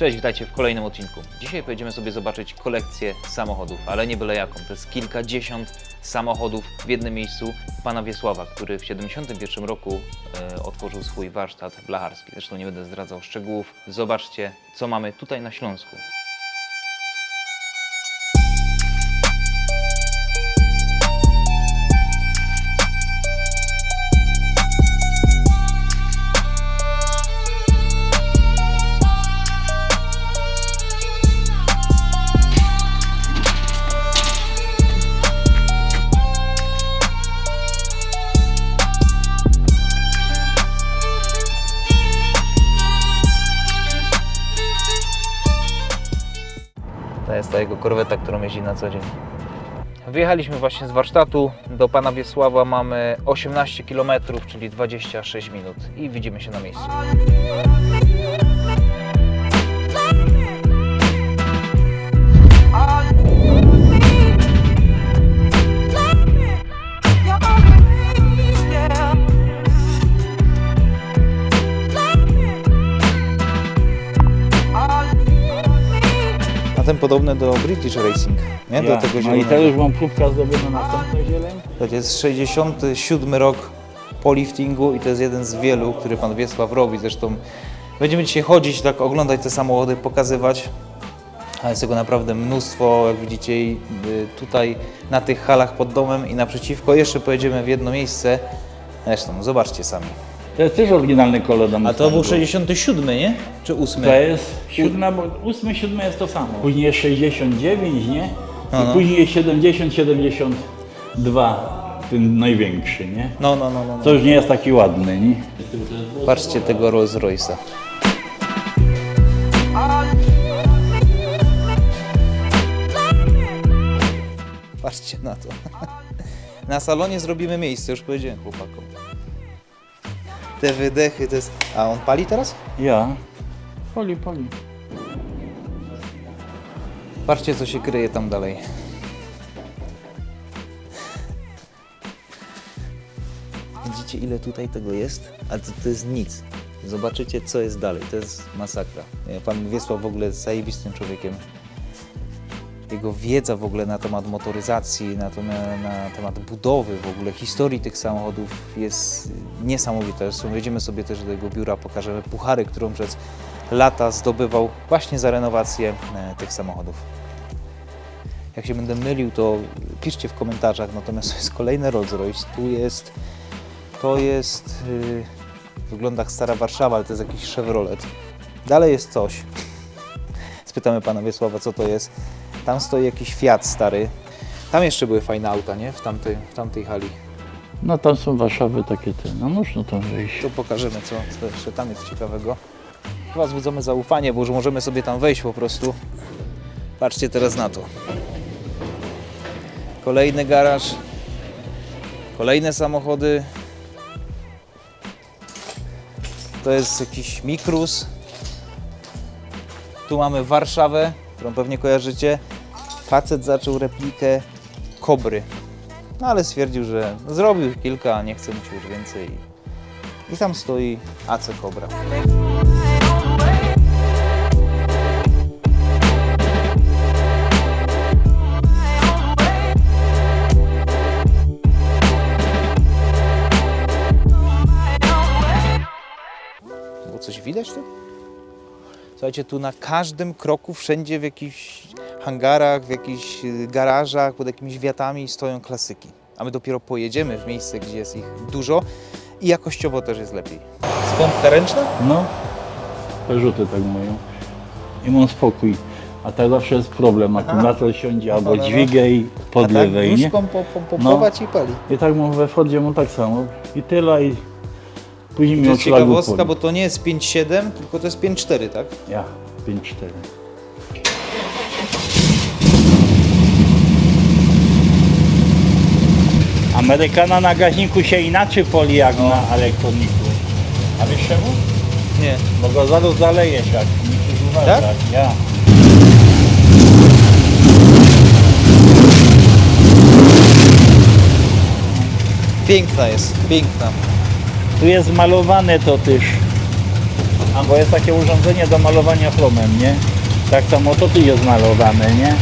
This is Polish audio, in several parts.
Cześć, witajcie w kolejnym odcinku. Dzisiaj pojedziemy sobie zobaczyć kolekcję samochodów, ale nie byle jaką. To jest kilkadziesiąt samochodów w jednym miejscu pana Wiesława, który w 71 roku e, otworzył swój warsztat blacharski. Zresztą nie będę zdradzał szczegółów. Zobaczcie, co mamy tutaj na Śląsku. Którą jeździ na co dzień. Wyjechaliśmy właśnie z warsztatu. Do pana Wiesława mamy 18 km, czyli 26 minut i widzimy się na miejscu. Podobny do British Racing, nie? Ja. Do tego no i zielonego. teraz mam próbka zrobiona następna zieleń. To jest 67 rok po liftingu i to jest jeden z wielu, który pan Wiesław robi. Zresztą będziemy dzisiaj chodzić, tak oglądać te samochody, pokazywać. A jest tego naprawdę mnóstwo, jak widzicie i y, tutaj na tych halach pod domem i naprzeciwko. Jeszcze pojedziemy w jedno miejsce. Zresztą zobaczcie sami. To jest też oryginalny kolor do A to był Mustangu. 67, nie? Czy 8? To jest siódma, bo ósmy, siódme jest to samo. Później jest 69, nie? No, no. I później jest 70, 72, ten największy, nie? No, no, no, no. no. To już nie jest taki ładny, nie? Patrzcie tego Rolls Royce'a. Patrzcie na to. Na salonie zrobimy miejsce, już powiedziałem chłopakom. Te wydechy to jest... A on pali teraz? Ja. Poli, poli. Patrzcie co się kryje tam dalej. Widzicie ile tutaj tego jest? A to, to jest nic. Zobaczycie co jest dalej. To jest masakra. Nie, Pan Wiesław w ogóle jest zajebistym człowiekiem. Jego wiedza w ogóle na temat motoryzacji, na, to, na, na temat budowy, w ogóle historii tych samochodów jest niesamowita. Zresztą wejdziemy sobie też do jego biura, pokażemy puchary, którą przez lata zdobywał właśnie za renowację e, tych samochodów. Jak się będę mylił, to piszcie w komentarzach. Natomiast to jest kolejny Rolls Royce. Tu jest, to jest, yy, wygląda jak stara Warszawa, ale to jest jakiś Chevrolet. Dalej jest coś. Spytamy pana Wiesława, co to jest. Tam stoi jakiś Fiat stary. Tam jeszcze były fajne auta, nie? W tamtej, w tamtej hali. No tam są Warszawy takie te, no można tam wejść. To pokażemy, co, co jeszcze tam jest ciekawego. Chyba wzbudzamy zaufanie, bo już możemy sobie tam wejść po prostu. Patrzcie teraz na to. Kolejny garaż. Kolejne samochody. To jest jakiś Mikrus. Tu mamy Warszawę, którą pewnie kojarzycie. Facet zaczął replikę Kobry. No ale stwierdził, że zrobił kilka, a nie chce się już więcej. I tam stoi AC Cobra. Było coś widać tu? Słuchajcie, tu na każdym kroku, wszędzie w jakichś hangarach, w jakichś y, garażach, pod jakimiś wiatami stoją klasyki. A my dopiero pojedziemy w miejsce, gdzie jest ich dużo i jakościowo też jest lepiej. Skąpka ręczna? No, rzuty tak mają. I mam spokój. A tak zawsze jest problem, akumulator siądzie albo no, no. dźwigaj pod lewej, tak, nie? nóżką po, po, pompować i pali. I tak mam we Fordzie mam tak samo. I tyle i później To mi jest od szlagu ciekawostka, bo to nie jest 5.7, tylko to jest 5.4, tak? Ja, 5-4. Amerykana na gaźniku się inaczej poli jak na elektroniku. A wiesz czemu? Nie. Bo go zaraz zalejesz jak musisz uważać. Tak? Ja. Piękna jest, piękna. Tu jest malowane to też A bo jest takie urządzenie do malowania chromem, nie? Tak samo to tu jest malowane, nie?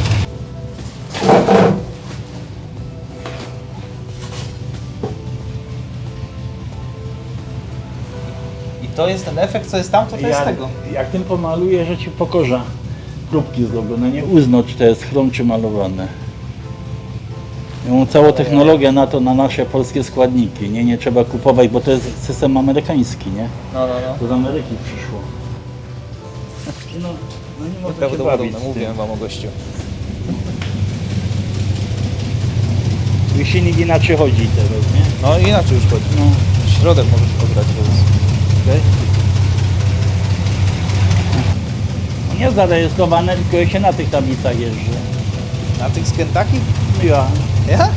I to jest ten efekt, co jest tam, to to jest tego. Jak tym pomaluję, że ci pokorza próbki zrobione, nie uznać, czy to jest chrom czy malowane. Ja mam całą technologię na to, na nasze polskie składniki, nie? Nie trzeba kupować, bo to jest system amerykański, nie? No, no, no. To z Ameryki przyszło. No, no nie można się bawić Prawdopodobne, z tym. mówiłem wam o gościu. Silnik inaczej chodzi teraz, nie? No inaczej już chodzi. No. Środek możesz pograć teraz. Okay. No nie zarejestrowane, tylko jak się na tych tablicach jeżdżę. Na tych z Kentucky? Ja. Ja?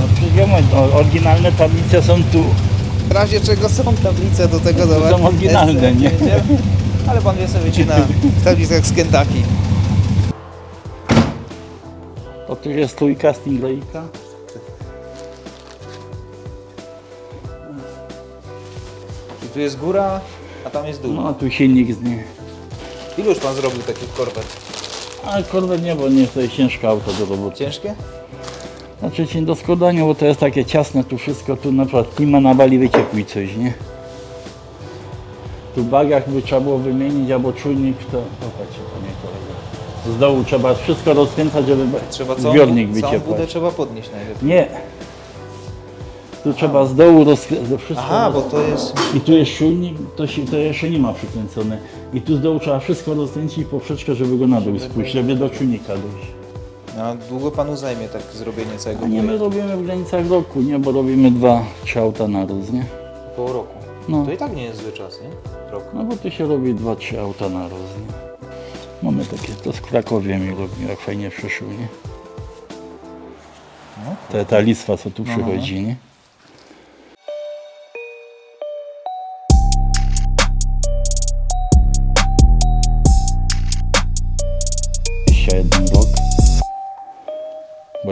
No mówię, no, oryginalne tablice są tu. W razie czego są tablice do tego zobacz. są oryginalne, nie? Ale pan wie sobie wycina w tablicach z Kentucky. To tu jest trójka Stingrayka. I tu jest góra, a tam jest dół. No a tu silnik z niej. Ilu już pan zrobił takich korwet? Ale korwet nie, bo nie to jest ciężkie auto do roboty. Ciężkie? Znaczy dzień do składania, bo to jest takie ciasne tu wszystko, tu na przykład klima na bali wyciekły coś, nie? Tu bagach by trzeba było wymienić albo czujnik, to popatrzcie panie kolego. Z dołu trzeba wszystko rozkręcać, żeby Trzeba całą, zbiornik całą wyciekł. budę trzeba podnieść najlepiej. Nie. Tu trzeba z dołu rozkręcać wszystko. Aha, bo to jest... I tu jest czujnik, to, się, to jeszcze nie ma przykręcone. I tu z dołu trzeba wszystko rozkręcić poprzeczkę, żeby go na dół spuścić, żeby do czujnika dojść. A długo panu zajmie tak zrobienie całego A nie, my robimy w granicach roku, nie? Bo robimy dwa, auta na raz, nie? Pół roku. No. To i tak nie jest zły czas, nie? Rok. No bo tu się robi dwa, trzy auta na raz, nie? Mamy takie, to z Krakowie mi robi, jak fajnie przyszło, nie? No. Ta, ta listwa, co tu no, przychodzi, nie?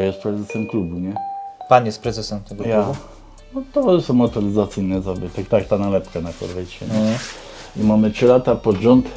Jest prezesem klubu, nie? Pan jest prezesem tego Ja. klubu? No to są motoryzacyjne zabytek, tak ta nalepka na korwecie. Nie? Mhm. I mamy 3 lata pod rząd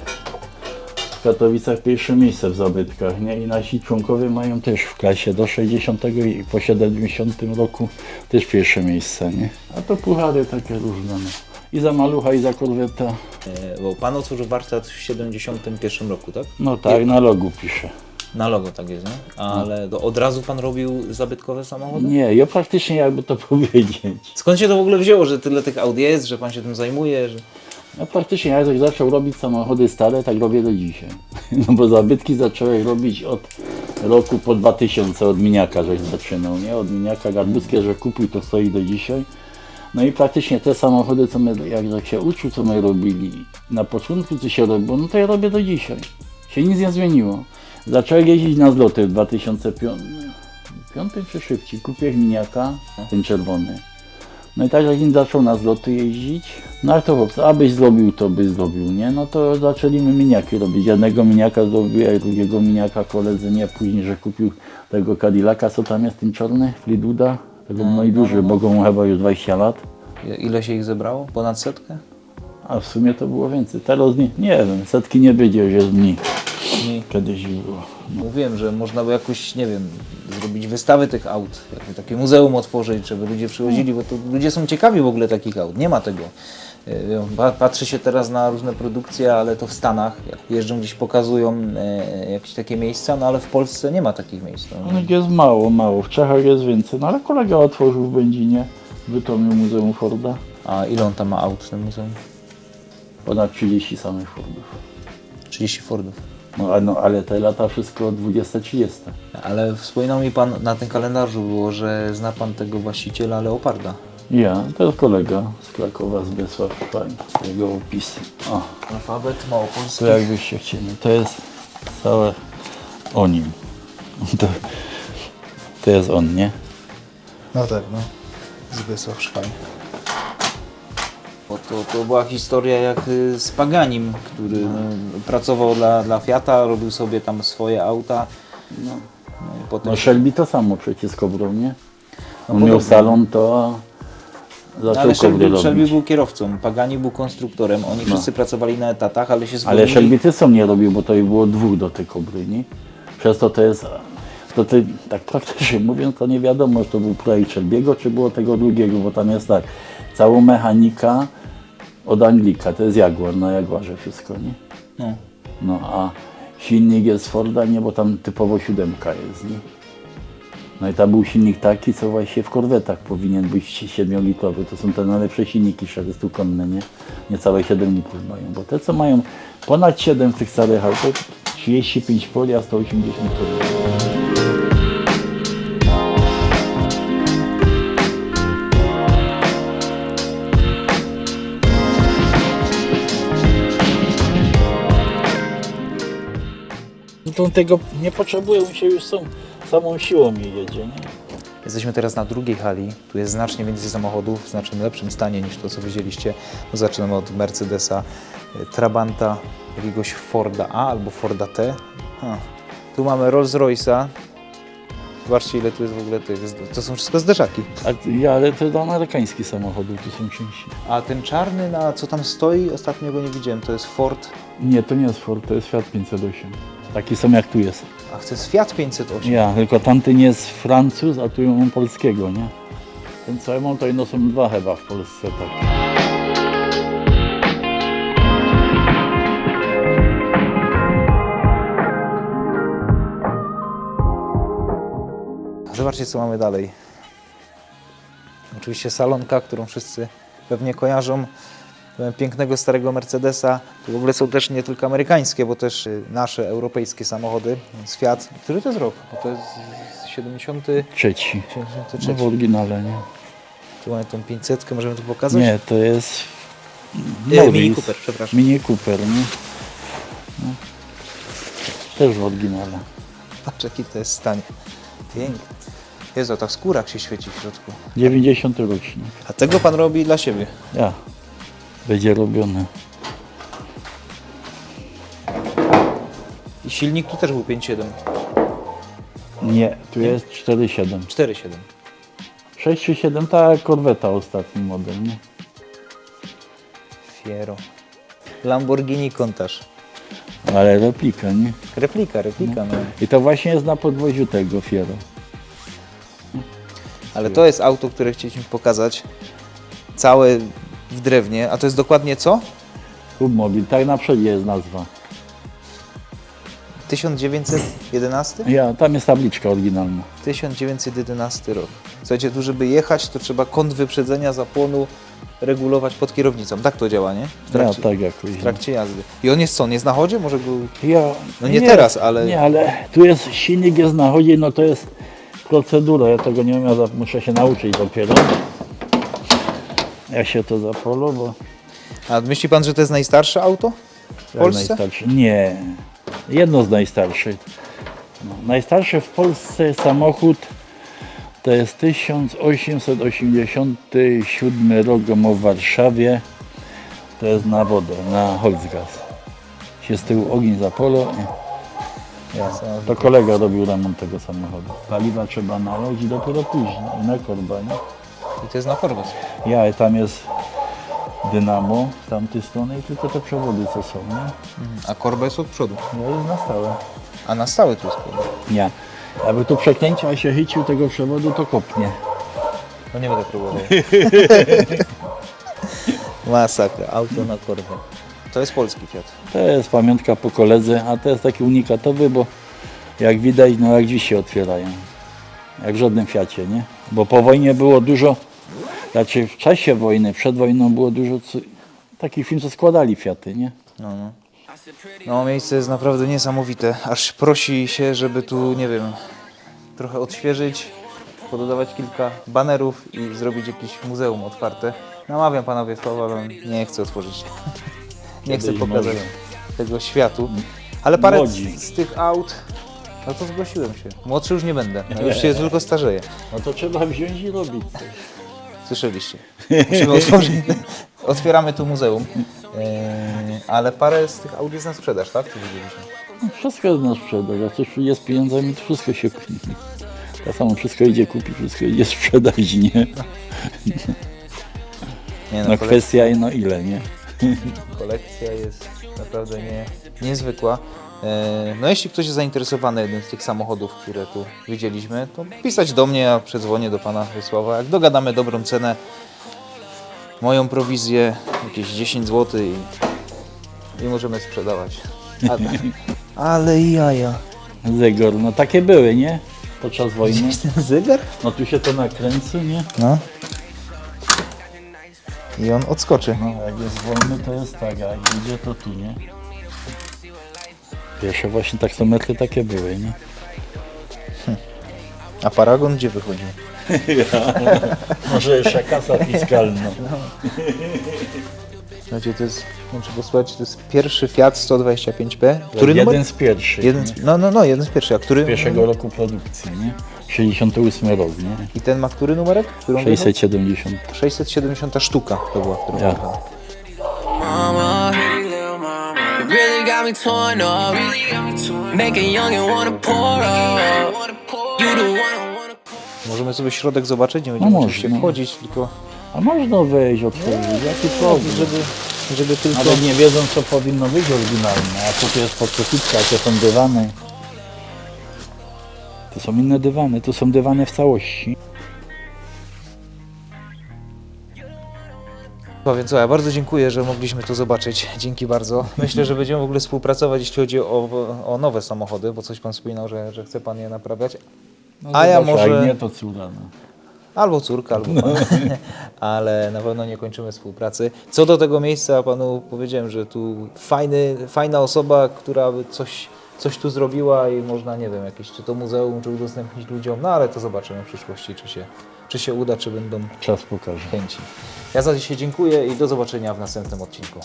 w Katowicach pierwsze miejsce w zabytkach, nie? I nasi członkowie mają też w klasie do 60 i po 70 roku też pierwsze miejsce, nie? A to puchary takie różne, no. I za malucha, i za korweta. E, Bo pan otworzył warsztat w 71 roku, tak? No tak, na logu pisze. Na logo tak jest, nie? Ale to od razu pan robił zabytkowe samochody? Nie, ja praktycznie jakby to powiedzieć. Skąd się to w ogóle wzięło, że tyle tych aut jest, że pan się tym zajmuje? Że... Ja praktycznie jak zaczął robić samochody stare, tak robię do dzisiaj. No bo zabytki zacząłem robić od roku po 2000, od miniaka żeś zaczynał, nie? Od miniaka garbuskie, że kupił, to stoi do dzisiaj. No i praktycznie te samochody, co my, jak, jak się uczył, co my robili, na początku co się robiło, no to ja robię do dzisiaj. Się nic nie zmieniło. Zacząłem jeździć na zloty w 2005 piątym czy szybciej. Kupiłem miniaka, ten czerwony. No i tak jak nim zaczął na zloty jeździć, no ale to chłopcy, abyś zrobił, to byś zrobił, nie? No to zaczęliśmy miniaki robić. Jednego miniaka zrobiłem, drugiego miniaka koledzy nie, później, że kupił tego Cadillaca, co tam jest, ten czarny, Fleetwooda, tego no i duży, bo go mu chyba już 20 lat. Ile się ich zebrało? Ponad setkę? A w sumie to było więcej. Teraz nie, nie wiem, setki nie będzie, już jest mniej. Nie. Kiedyś było. Mówiłem, że można by jakoś, nie wiem, zrobić wystawy tych aut, jakby takie muzeum otworzyć, żeby ludzie przychodzili, bo to ludzie są ciekawi w ogóle takich aut, nie ma tego. E, pa- Patrzy się teraz na różne produkcje, ale to w Stanach, jeżdżą gdzieś, pokazują e, jakieś takie miejsca, no ale w Polsce nie ma takich miejsc. No. No jest mało, mało. W Czechach jest więcej, no ale kolega otworzył w Będzinie, w Bytomiu Muzeum Forda. A ile on tam ma aut w tym muzeum? Ponad 30 samych Fordów. 30 Fordów. No, no ale te lata wszystko 20-30. Ale wspominał mi Pan, na tym kalendarzu było, że zna Pan tego właściciela Leoparda. Ja, to jest kolega z Krakowa, Zbysław Szwań, jego opisy. O, Alfabet małopolski. to jakbyście chcieli, to jest całe o nim. To, to jest on, nie? No tak, no. Zbysław Szwań. To, to była historia jak y, z Paganim, który no, pracował dla, dla Fiata, robił sobie tam swoje auta. No. No i potem No Shelby to samo przecież z Kobrą, nie? On podobnie. miał salon, to No, zaczął ale kobry Shelby, Shelby był kierowcą, Pagani był konstruktorem, oni wszyscy pracowali na etatach, ale się Ale zwolnili. Shelby Tyson nie robił, bo to i było dwóch do tej kobry, nie? Przez to to jest, to ty, tak praktycznie mówiąc, to nie wiadomo, czy to był projekt Shelby'ego, czy było tego drugiego, bo tam jest tak, całą mechanika od Anglika, to jest Jaguar, na Jaguarze wszystko, nie? No. No a silnik jest z Forda, nie, bo tam typowo siódemka jest, nie? No i tam był silnik taki, co właśnie w korwetach powinien być 7-litrowy. To są te najlepsze silniki 400-konne, nie? Niecałe 7 litrów mają, bo te co mają ponad 7 w tych starych autach, 35 poli, a 180 koni. On tego nie potrzebuje, on się już są, samą siłą mi jedzie, nie? Jesteśmy teraz na drugiej hali. Tu jest znacznie więcej samochodów w znacznie lepszym stanie niż to, co widzieliście. No, zaczynamy od Mercedesa, y, Trabanta, jakiegoś Forda A albo Forda T. Ha. Tu mamy Rolls Royce'a. Zobaczcie, ile tu jest w ogóle tych. To są wszystko zderzaki. A, ja, ale to do amerykańskich samochodów tu są części. A ten czarny, na co tam stoi, ostatnio go nie widziałem. To jest Ford. Nie, to nie jest Ford, to jest Fiat 508. Taki sam jak tu jest. Ach, to jest Fiat 508. Ja, tylko tamten jest Francuz, a tu mam polskiego, nie? Ten co ja mam, to jedno są dwa chyba w Polsce, tak. Zobaczcie, co mamy dalej. Oczywiście salonka, którą wszyscy pewnie kojarzą. Pięknego starego Mercedesa. Tu w ogóle są też nie tylko amerykańskie, bo też y, nasze europejskie samochody. Fiat. Który to jest rok? Bo to jest z 70, Trzeci. 73. No w oryginale, nie? Tu mamy tą 500, możemy tu pokazać? Nie, to jest... E. Mini Cooper, przepraszam. Mini Cooper, nie? No. Też w oryginale. Patrz jaki to jest stan. Piękny. Jezu, ta skóra się świeci w środku. 90 rocznik. A tego pan robi dla siebie. Ja. Będzie robione. I silnik tu też był 5.7. Nie, tu jest 4,7. 4.7. 6 czy 7, tak jak Corvetta ostatni model, nie? Fiero. Lamborghini Countach. Ale replika, nie? Replika, replika, no. I to właśnie jest na podwoziu tego Fiero. Ale to jest auto, które chcieliśmy pokazać. Całe w drewnie. A to jest dokładnie co? Submobil, tak na przodzie jest nazwa. 1911? Ja, tam jest tabliczka oryginalna. 1911 rok. Słuchajcie, tu żeby jechać, to trzeba kąt wyprzedzenia zapłonu regulować pod kierownicą. Tak to działa, nie? W Ja, trakcie, tak jakoś. w trakcie jazdy. I on jest co? On jest na chodzie? Może go... Ja, No nie teraz, ale- Nie, ale tu jest silnik jest na chodzie, no to jest procedura. Ja tego nie umiem, ja za- muszę się nauczyć dopiero. Jak się to zapolo, bo A myśli pan, że to jest najstarsze auto w jak Polsce? najstarsze. Nie, jedno z najstarszych. No, najstarszy w Polsce samochód to jest 1887 rok w Warszawie. To jest na wodę, na Holzgas. Się z tyłu ogień zapolo. Ja, to kolega robił remont tego samochodu. Paliwa trzeba nalać i dopiero później, na korba, nie? I to jest na Forgas. Ja, i tam jest dynamo z tamtej strony i tylko te przewody co są, nie? A korba jest od przodu. No jest na stałe. A na stałe tu jest korba. Nie. Aby tu przeklęcia się chycił tego przewodu, to kopnie. No nie będę próbował. Masakra, auto na korbę. To jest polski Fiat. To jest pamiątka po koledze, a to jest taki unikatowy, bo jak widać, no jak dziś się otwierają. Jak w żadnym Fiacie, nie? Bo po wojnie było dużo, znaczy w czasie wojny, przed wojną było dużo co, takich firm, co składali Fiaty, nie? No, no. no, miejsce jest naprawdę niesamowite. Aż prosi się, żeby tu, nie wiem, trochę odświeżyć, pododawać kilka banerów i zrobić jakieś muzeum otwarte. Namawiam pana Wiesława, ale nie chcę otworzyć. nie chcę pokazać tego światu. Ale parę Młodzi. z, z tych aut, no to zgłosiłem się. Młodszy już nie będę, no już się tylko starzeję. No to trzeba wziąć i robić coś. Słyszeliście. Musimy otworzyć. Otwieramy tu muzeum. Eee, ale parę z tych aut jest na sprzedaż, tak? Tu widzieliśmy. No, Wszystko jest na sprzedaż, jak coś jest pieniądzami, to wszystko się kupi. Tak samo wszystko idzie kupić, wszystko idzie sprzedać, nie? Nie, No kwestia no ile, nie? kolekcja jest naprawdę nie, niezwykła. E, No jeśli ktoś jest zainteresowany jednym z tych samochodów, które tu widzieliśmy, to pisać do mnie, a przedzwonię do pana Wiesława. Jak dogadamy dobrą cenę, moją prowizję, jakieś 10 zł i, i możemy sprzedawać. A, ale jaja. Zegor, no takie były, nie? Podczas wojny. Gdzieś ten zegar? No tu się to nakręci, nie? No. I on odskoczy. No jak jest wolny to jest tak, a jak idzie to tu, nie? Pierwsze właśnie taksometry takie były, nie? A paragon gdzie wychodzi? Może jeszcze kasa fiskalna. Słuchajcie, to jest, muszę posłuchać, to jest pierwszy Fiat 125P. Który jeden numer? z pierwszych. Jeden nie? z, no, no, no, jeden z pierwszych. A który? Pierwszego roku produkcji, nie? 68 rok, nie? I ten ma który numerek? Którą wyjechał? 670. 670 sztuka to była, którą Ja. wyjechał. mama. Got me torn up. Make a youngin' wanna pour up. You the one. Możemy sobie środek zobaczyć, nie będziemy No oczywiście można. wchodzić, tylko A można wejść, otworzyć, jaki problem? żeby, żeby tylko... Nawet nie wiedzą, co powinno być oryginalne, a co tu jest podkreślitka, jakie są dywany. To są inne dywany, to są dywany w całości. No więc ja bardzo dziękuję, że mogliśmy to zobaczyć. Dzięki bardzo. Myślę, że będziemy w ogóle współpracować, jeśli chodzi o, o nowe samochody, bo coś Pan wspominał, że, że chce Pan je naprawiać. No A ja może- Jak nie, to cuda. No. Albo córka, albo pan. Ale na pewno nie kończymy współpracy. Co do tego miejsca, panu powiedziałem, że tu fajny, fajna osoba, która by coś, coś tu zrobiła i można, nie wiem, jakieś czy to muzeum, czy udostępnić ludziom, no ale to zobaczymy w przyszłości, czy się, czy się uda, czy będą Czas pokaże. chęci. Ja za dzisiaj dziękuję i do zobaczenia w następnym odcinku.